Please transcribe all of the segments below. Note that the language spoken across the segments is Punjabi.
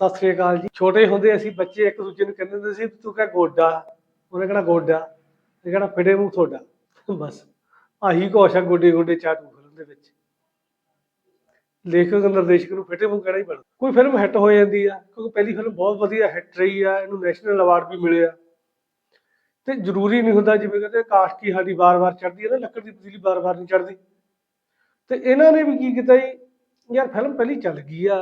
ਸਤਿ ਸ੍ਰੀ ਅਕਾਲ ਜੀ। ਛੋਟੇ ਹੁੰਦੇ ਅਸੀਂ ਬੱਚੇ ਇੱਕ ਦੂਜੇ ਨੂੰ ਕਹਿੰਦੇ ਹੁੰਦੇ ਸੀ, ਤੂੰ ਕਹ ਗੋਡਾ, ਉਹਨੇ ਕਹਿਣਾ ਗੋਡਾ ਇਹ ਕਹਿਣਾ ਫਿੜੇ ਮੂੰਹ ਤੁਹਾਡਾ? ਬਸ, ਆਹੀ ਕੁਛ ਗੋਡੇ ਗੋਡੇ ਚਾਟੂ ਫਿਲਮ ਦੇ ਵਿੱਚ। ਲੇਖਕ ਨਿਰਦੇਸ਼ਕ ਨੂੰ ਫਿੱਟੇ ਮੂੰਹ ਕਹਿਣਾ ਹੀ ਪੈਣਾ। ਕੋਈ ਫਿਲਮ ਹਿੱਟ ਹੋ ਜਾਂਦੀ ਆ, ਕਿਉਂਕਿ ਪਹਿਲੀ ਫਿਲਮ ਬਹੁਤ ਵਧੀਆ ਹਿੱਟ ਰਹੀ ਆ, ਇਹਨੂੰ ਨੈਸ਼ਨਲ ਅਵਾਰਡ ਵੀ ਮਿਲਿਆ। ਤੇ ਜ਼ਰੂਰੀ ਨਹੀਂ ਹੁੰਦਾ ਜਿਵੇਂ ਕਹਿੰਦੇ ਕਾਸ਼ ਕੀ ਸਾਡੀ ਵਾਰ-ਵਾਰ ਚੜਦੀ ਹੈ ਨਾ, ਲੱਕੜ ਦੀ ਪਤੀਲੀ ਵਾਰ-ਵਾਰ ਨਹੀਂ ਚੜਦੀ ਤੇ ਇਹਨਾਂ ਨੇ ਵੀ ਕੀ ਕੀਤਾ ਜੀ? ਯਾਰ ਫਿਲਮ ਪਹਿਲੀ ਚੱਲ ਗਈ ਆ,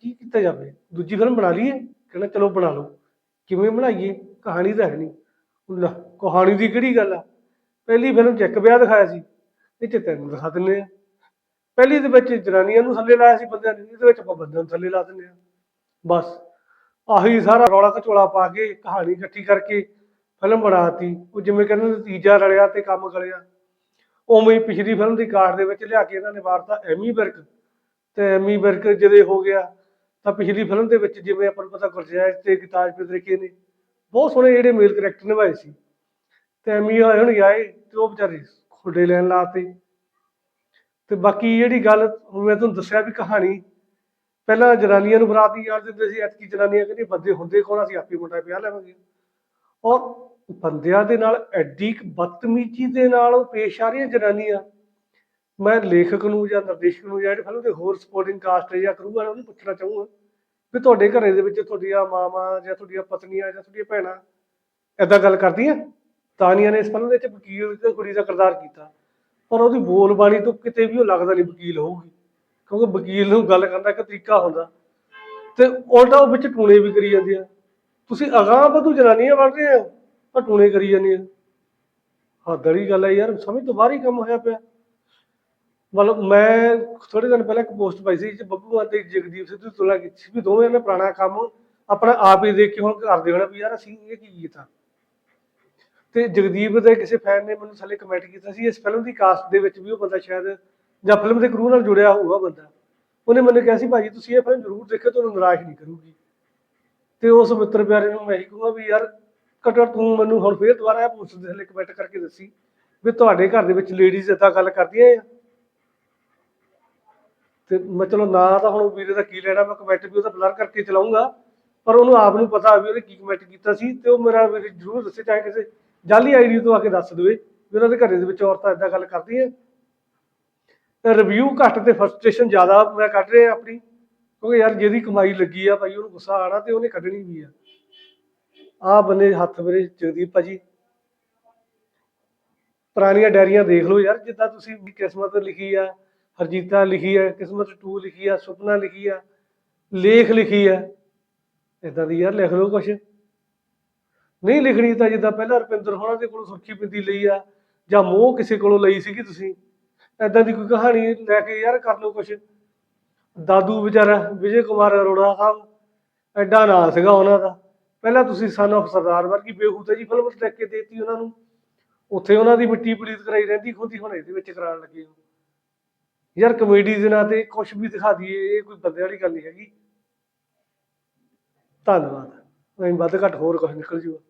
ਕੀ ਕੀਤਾ ਜਾਵੇ? ਦੂਜੀ ਫਿਲਮ ਬਣਾ ਲਈਏ, ਕਹਿੰਦਾ ਚਲੋ ਬਣਾ ਲਓ। ਕਿਵੇਂ ਬਣਾਈਏ? ਕਹਾਣੀ ਤਾਂ ਹੈ ਨਹੀਂ। ਲੈ ਕਹਾਣੀ ਦੀ ਕਿਹੜੀ ਗੱਲ ਆ? ਪਹਿਲੀ ਫਿਲਮ 'ਚ ਇੱਕ ਵਿਆਹ ਦਿਖਾਇਆ ਸੀ, ਇਹ 'ਚ ਤੈਨੂੰ ਦਿਖਾ ਦਿੰਦੇ ਆ। ਪਹਿਲੀ ਦੇ ਵਿੱਚ ਜਨਾਨੀਆਂ ਨੂੰ ਥੱਲੇ ਲਾਇਆ ਸੀ ਬੰਦਿਆਂ ਨੇ, ਇਹਦੇ ਵਿੱਚ ਆਪਾਂ ਬੰਦਿਆਂ ਨੂੰ ਥੱਲੇ ਲਾ ਦਿੰਦੇ ਆ। ਬਸ, ਆਹੀ ਸਾਰਾ ਰੌਲਾ ਕਚੋਲਾ ਪਾ ਕੇ, ਕਹਾਣੀ ਇਕੱਠੀ ਕਰਕੇ ਫਿਲਮ ਬਣਾਤੀ। ਉਹ ਜਿਵੇਂ ਕਹਿੰਦੇ ਨਤੀਜਾ ਰਲਿਆ ਤੇ ਕੰਮ ਗਲਿਆ ਉਵੇਂ ਹੀ ਪਿਛਲੀ ਫਿਲਮ ਦੀ ਕਾਰਡ ਦੇ ਵਿੱਚ ਲਿਆ ਕੇ ਇਹਨਾਂ ਨੇ ਵਾਰਤਾ, ਐਮੀ ਵਿਰਕ ਤੇ ਐਮੀ ਵਿਰਕ ਜਦੇ ਹੋ ਗਿਆ, ਤਾਂ ਪਿਛਲੀ ਫਿਲਮ ਦੇ ਵਿੱਚ ਜਿਵੇਂ ਆਪਾਂ ਨੂੰ ਪਤਾ ਗੁਰਜੈਜ ਤੇ ਗਿਤਾਜ ਪਿਦਰਕੇ ਨੇ, ਬਹੁਤ ਸੋਹਣੇ ਜਿਹੜੇ ਮੇਲ ਕਰੈਕਟਰ ਨਿਭਾਏ ਸੀ। ਤੇ ਐਮੀ ਆਏ ਹੁਣ ਆਏ ਤੇ ਉਹ ਵਿਚਾਰੇ ਖੁੱਡੇ ਲੈਣ ਲਾਤੇ ਤੇ। ਬਾਕੀ ਜਿਹੜੀ ਗੱਲ ਮੈਂ ਤੁਹਾਨੂੰ ਦੱਸਿਆ ਵੀ ਕਹਾਣੀ, ਪਹਿਲਾਂ ਜਨਾਨੀਆਂ ਨੂੰ ਬਰਾਤੀ ਯਾਰ ਦਿੰਦੇ ਸੀ, ਐਤਕੀ ਜਨਾਨੀਆਂ ਕਹਿੰਦੀ ਬੰਦੇ ਹੁੰਦੇ ਕੋਣ ਅਸੀਂ ਆਪੇ ਮੁੰਡਾ ਵਿਆਹ ਲੈਵਾਂਗੇ। ਔਰ ਬੰਦਿਆਂ ਦੇ ਨਾਲ ਐਡੀ ਕੁ ਬਦਤਮੀਜ਼ੀ ਦੇ ਨਾਲ ਪੇਸ਼ ਆ ਰਹੀਆਂ ਜਨਾਨੀਆਂ। ਮੈਂ ਲੇਖਕ ਨੂੰ ਜਾਂ ਨਿਰਦੇਸ਼ਕ ਨੂੰ ਜਾਂ ਜਿਹੜੇ ਫਿਲਮ ਦੇ ਹੋਰ ਸਪੋਰਟਿੰਗ ਕਾਸਟ ਜਾਂ ਕਰੂ ਵਾਲਿਆਂ ਨੂੰ ਪੁੱਛਣਾ ਚਾਹੂੰਗਾ ਵੀ ਤੁਹਾਡੇ ਘਰੇ ਦੇ ਵਿੱਚ ਤੁਹਾਡੀਆਂ ਮਾਵਾਂ ਜਾਂ ਤੁਹਾਡੀਆਂ ਪਤਨੀਆਂ ਜਾਂ ਤੁਹਾਡੀਆਂ ਭੈਣਾਂ ਐਦਾਂ ਗੱਲ ਕਰਦੀਆਂ? ਤਾਨੀਆਂ ਨੇ ਇਸ ਫਿਲਮ ਦੇ ਵਿੱਚ ਵਕੀਲ ਤੇ ਕੁੜੀ ਦਾ ਕਿਰਦਾਰ ਕੀਤਾ। ਪਰ ਉਹਦੀ ਬੋਲ ਬਾਣੀ ਤੋਂ ਕਿਤੇ ਵੀ ਉਹ ਲੱਗਦਾ ਨਹੀਂ ਵਕੀਲ ਹੋਊਗੀ। ਕਿਉਂਕਿ ਵਕੀਲ ਨੂੰ ਗੱਲ ਕਰਨ ਦਾ ਇੱਕ ਤਰੀਕਾ ਹੁੰਦਾ। ਤੇ ਉਲਟਾ ਉਹ ਵਿੱਚ ਟੂਣੇ ਵੀ ਕਰੀ ਜਾਂਦੀ ਆ। ਤੁਸੀਂ ਅਗਾਂਹ ਵਧੂ ਜਨਾਨੀਆਂ ਬਣ ਰਹੇ ਹੋ ਪਰ ਟੂਣੇ ਕਰੀ ਜਾਂਦੀਆਂ ਹੱਦ ਵਾਲੀ ਗੱਲ ਹੈ ਯਾਰ ਸਮਝ ਤੋਂ ਬਾਹਰ ਹੀ ਕੰਮ ਹੋਇਆ ਪਿਆ। ਮਤਲਬ ਮੈਂ ਥੋੜੇ ਦਿਨ ਪਹਿਲਾਂ ਇੱਕ ਪੋਸਟ ਪਾਈ ਸੀ ਕਿ ਬੱਬੂ ਮਾਨ ਤੇ ਜਗਦੀਪ ਸਿੱਧੂ ਦੀ ਤੁਲਨਾ ਕੀਤੀ ਸੀ ਵੀ ਦੋਵੇਂ ਨੇ ਪੁਰਾਣਾ ਕੰਮ ਆਪਣਾ ਆਪ ਹੀ ਦੇਖ ਕੇ ਹੁਣ ਕਰਦੇ ਹੋਣਾ ਵੀ ਯਾਰ ਅਸੀਂ ਇਹ ਕੀ ਕੀਤਾ। ਤੇ ਜਗਦੀਪ ਦੇ ਕਿਸੇ ਫੈਨ ਨੇ ਮੈਨੂੰ ਥੱਲੇ ਕਮੈਂਟ ਕੀਤਾ ਸੀ, ਇਸ ਫਿਲਮ ਦੀ ਕਾਸਟ ਦੇ ਵਿੱਚ ਵੀ ਉਹ ਬੰਦਾ ਸ਼ਾਇਦ ਜਾਂ ਫਿਲਮ ਦੇ ਕਰੂ ਨਾਲ ਜੁੜਿਆ ਹੋਊਗਾ ਬੰਦਾ। ਉਹਨੇ ਮੈਨੂੰ ਕਿਹਾ ਸੀ, ਭਾਜੀ, ਤੁਸੀਂ ਇਹ ਫਿਲਮ ਜ਼ਰੂਰ ਦੇਖਿਓ, ਤੁਹਾਨੂੰ ਨਿਰਾਸ਼ ਨਹੀਂ ਕਰੂਗੀ। ਤੇ ਉਸ ਮਿੱਤਰ ਪਿਆਰੇ ਨੂੰ ਮੈਂ ਹੀ ਕਹੂੰਗਾ ਵੀ ਯਾਰ, ਘੱਟੋ ਘੱਟ ਤੂੰ ਮੈਨੂੰ ਹੁਣ ਫੇਰ ਦੁਬਾਰਾ ਇਹ ਪੋਸਟ ਦੇ ਥੱਲੇ ਕਮੈਂਟ ਕਰਕੇ ਦੱਸੀ ਵੀ ਤੁਹਾਡੇ ਘਰ ਦੇ ਵਿੱਚ ਲੇਡੀਜ਼ ਏਦਾਂ ਗੱਲ ਕਰਦੀਆਂ ਆ। ਤੇ ਮੈਂ ਚਲੋ ਨਾ ਤਾਂ ਹੁਣ ਵੀਰੇ ਦਾ ਕੀ ਲੈਣਾ, ਮੈਂ ਕਮੈਂਟ ਵੀ ਉਹਦਾ ਬਲਰ ਕਰਕੇ ਚਲਾਉਂਗਾ ਪਰ ਉਹਨੂੰ ਆਪ ਨੂੰ ਪਤਾ ਵੀ ਉਹਨੇ ਕੀ ਕਮੈਂਟ ਕੀਤਾ ਸੀ ਤੇ ਉਹ ਮੇਰਾ ਵੀਰੇ ਜ਼ਰੂਰ ਦੱਸੇ, ਚਾਹੇ ਕਿਸੇ ਜਾਲੀ ਆਈਡੀ ਤੋਂ ਆ ਕੇ ਦੱਸ ਦੇਵੇ ਵੀ ਉਹਨਾਂ ਦੇ ਘਰੇ ਦੇ ਵਿੱਚ ਔਰਤਾਂ ਏਦਾਂ ਗੱਲ ਕਰਦੀਆਂ। ਤੇ ਰਿਵਿਊ ਘੱਟ ਤੇ ਫਰਸਟ੍ਰੇਸ਼ਨ ਜ਼ਿਆਦਾ ਮੈਂ ਕੱਢ ਰਿਹਾ ਆਪਣੀ, ਕਿਉਂਕਿ ਯਾਰ ਜਿਹਦੀ ਕਮਾਈ ਲੱਗੀ ਆ ਭਾਈ, ਉਹਨੂੰ ਗੁੱਸਾ ਆਣਾ ਤੇ ਉਹਨੇ ਕੱਢਣੀ ਵੀ ਆ। ਆ ਬੰਨੇ ਹੱਥ ਮੇਰੇ ਜਗਦੀਪ ਭਾਜੀ। ਪੁਰਾਣੀਆਂ ਡਾਇਰੀਆਂ ਦੇਖ ਲਓ ਯਾਰ, ਜਿੱਦਾਂ ਤੁਸੀਂ ਕਿਸਮਤ ਲਿਖੀ ਆ ਹਰਜੀਤਾ ਲਿਖੀ ਹੈ, ਕਿਸਮਤ 2 ਲਿਖੀ ਆ, ਸੁਪਨਾ ਲਿਖੀ ਆ, ਲੇਖ ਲਿਖੀ ਆ। ਇਦਾਂ ਦੀ ਯਾਰ ਲਿਖ ਲਓ ਕੁਛ। ਨਹੀਂ ਲਿਖਣੀ ਤਾਂ ਜਿੱਦਾਂ ਪਹਿਲਾਂ ਰੁਪਿੰਦਰ ਹੋਣਾ ਦੇ ਕੋਲੋਂ ਸੁਰਖੀ ਬਿੰਦੀ ਲਈ ਆ, ਜਾਂ ਮੋਹ ਕਿਸੇ ਕੋਲੋਂ ਲਈ ਸੀਗੀ ਤੁਸੀਂ। ਐਦਾਂ ਦੀ ਕੋਈ ਕਹਾਣੀ ਲੈ ਕੇ ਯਾਰ ਕਰ ਲਓ ਕੁਛ। ਦਾਦੂ ਵਿਚਾਰਾ ਵਿਜੇ ਕੁਮਾਰ ਅਰੋੜਾ ਸਾਹਿਬ, ਐਡਾ ਨਾਂ ਸੀਗਾ ਉਹਨਾਂ ਦਾ। ਪਹਿਲਾਂ ਤੁਸੀਂ ਸਨ of ਸਰਦਾਰ ਵਰਗੀ ਬੇਹੂਦਾ ਜੀ ਫਿਲਮ ਲਿਖ ਕੇ ਦੇਤੀ ਉਹਨਾਂ ਨੂੰ। ਉੱਥੇ ਉਹਨਾਂ ਦੀ ਮਿੱਟੀ ਪਲੀਤ ਕਰਾਈ ਰਹਿੰਦੀ ਖੁੰਦੀ, ਹੁਣ ਇਹਦੇ ਵਿੱਚ ਕਰਾਉਣ ਲੱਗੇ ਹੋ। ਯਾਰ ਕਮੇਡੀ ਦੇ ਨਾਂ ਤੇ ਕੁਝ ਵੀ ਦਿਖਾ ਦਈਏ, ਇਹ ਕੋਈ ਬੰਦੇ ਵਾਲੀ ਗੱਲ ਨਹੀਂ ਹੈਗੀ। ਧੰਨਵਾਦ। ਐਂ ਵੱਧ ਘੱਟ ਹੋਰ ਕੁਝ ਨਿਕਲ ਜੂਗਾ।